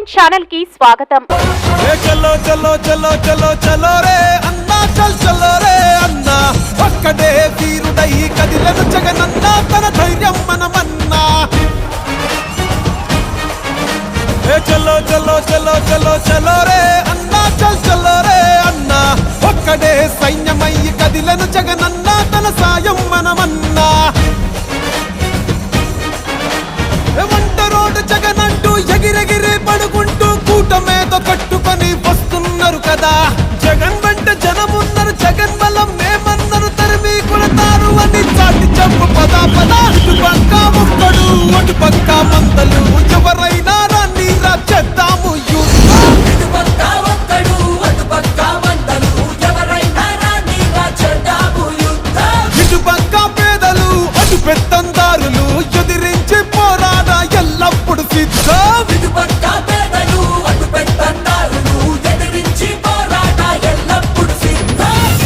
Nine ఛానల్కి స్వాగతం చలో చలో చలో చలో చలో రే అన్నా చల్ చలో రే అన్నా. ఒక్కడే వీరుడై కదిలను జగనన్నా తన ధైర్యం మనమన్నా. చలో చలో చలో చలో చలో రే అన్నా చల్ చలో రే అన్నా. ఒక్కడే సైన్యమై కదిలను జగనన్నా తన సాయం కూటమేదో కట్టుకొని వస్తున్నారు కదా. జగన్ వెంట జనమున్నారు జగన్ బలం మేమన్నారు తరిమి కొడతారు అని చాటి చెప్పు పద పద. ఇటు పక్క ఒక్కడు అటు పక్క మందలు. ఎవరైనా రాని రా చేద్దాము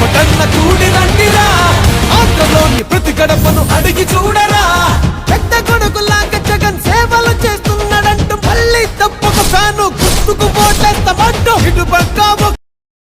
గడప కన్న కూడి రండిరా. ఆంధ్రలోని ప్రతి గడపను అడిగి చూడరా.